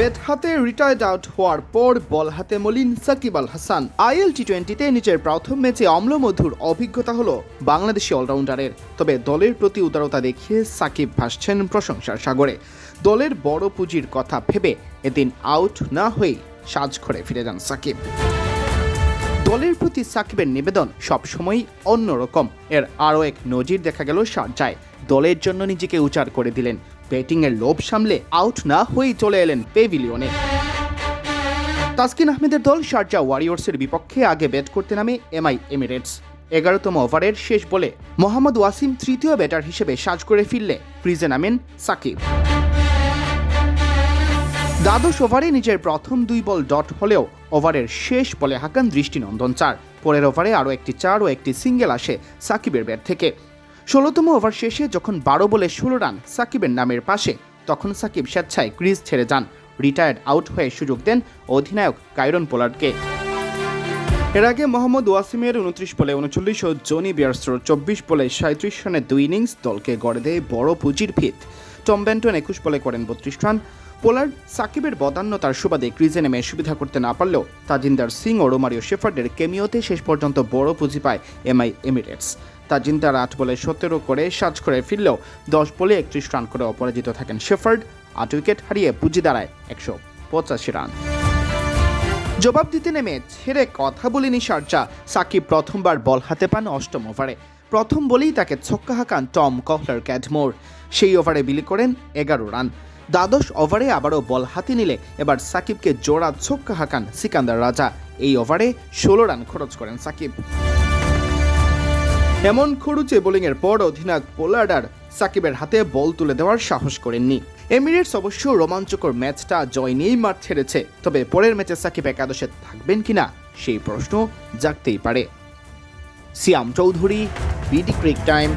Bat হাতে retired out হওয়ার পর বল হাতে মলিন সাকিব আল হাসান। আইএল টি টোয়েন্টিতে নিজের প্রথম ম্যাচে অম্লমধুর অভিজ্ঞতা হল বাংলাদেশি অলরাউন্ডারের। তবে দলের প্রতি উদারতা দেখিয়ে সাকিব ভাসছেন প্রশংসার সাগরে। দলের বড় পুঁজির কথা ভেবে এদিন আউট না হয়েই সাজঘরে ফিরে যান সাকিব। দলের প্রতি সাকিবের নিবেদন সবসময়ই অন্যরকম। এর আরও এক নজির দেখা গেল শারজায় দলের জন্য নিজেকে উচার করে দিলেন। ব্যাটিংয়ের লোভ সামলে আউট না হয়েই চলে এলেন পেভিলিয়নে। তাসকিন আহমেদের দল শারজা ওয়ারিয়র্সের বিপক্ষে আগে ব্যাট করতে নামে এমআই এমিরেটস। এগারোতম ওভারের শেষ বলে মোহাম্মদ ওয়াসিম তৃতীয় ব্যাটার হিসেবে সাজ করে ফিরলে ক্রিজে নামেন সাকিব। দ্বাদশ ওভারে নিজের প্রথম দুই বল ডট হলেও ওভারের শেষ বলে হাকান দৃষ্টিনন্দন চার। পরের ওভারে আরও একটি চার ও একটি সিঙ্গেল আসে সাকিবের ব্যাট থেকে। ষোলোতম ওভার শেষে যখন বারো বলে ষোলো রান সাকিবের নামের পাশে, তখন সাকিব স্বেচ্ছায় ক্রিজ ছেড়ে যান। রিটায়ার্ড আউট হয়ে সুযোগ দেন অধিনায়ক কাইরন পোলার্ডকে। এর আগে মোহাম্মদ ওয়াসিমের উনত্রিশ বলে উনচল্লিশ ও জনি বিয়ার্সর চব্বিশ বলে সাঁত্রিশ রানের দুই ইনিংস দলকে গড়ে দেয় বড় পুঁজির ভিত টম ব্যান্টন একুশ বলে করেন বত্রিশ রান। পোলার্ড সাকিবের বদান্যতার সুবাদে ক্রিজে নেমে সুবিধা করতে না পারলেও তাজিন্দার সিং ও রোমারিও শেফার্ডের কেমিওতে শেষ পর্যন্ত বড় পুঁজি পায় এমআই এমিরেটস। তাজিন্দার আট বলে সতেরো করে সাজ করে ফিরলেও দশ বলে একত্রিশ রান করে অপরাজিত থাকেন শেফার্ড। আট উইকেট হারিয়ে পুঁজি দাঁড়ায় একশো পঁচাশি রান। জবাব দিতে নেমে ছেড়ে কথা বলেনি শারজা সাকিব প্রথমবার বল হাতে পান অষ্টম ওভারে। প্রথম বলেই তাকে ছক্কা হাঁকান টম কহলার ক্যাডমোর। সেই ওভারে বিলি করেন এগারো রান। দ্বাদশ ওভারে আবারও বল হাতে নিলে এবার সাকিবকে জোড়া ছক্কা হাঁকান সিকান্দার রাজা। এই ওভারে ষোলো রান খরচ করেন সাকিব। এমন খরুচে বোলিংয়ের পর অধিনায়ক পোলার্ডার সাকিবের হাতে বল তুলে দেওয়ার সাহস করেননি। এমিরেটস অবশ্য রোমাঞ্চকর ম্যাচটা জয় নিয়েই মাঠ ছেড়েছে, তবে পরের ম্যাচে সাকিব একাদশে থাকবেন কিনা সেই প্রশ্ন জাগতেই পারে। Siam Chowdhury, BD cric time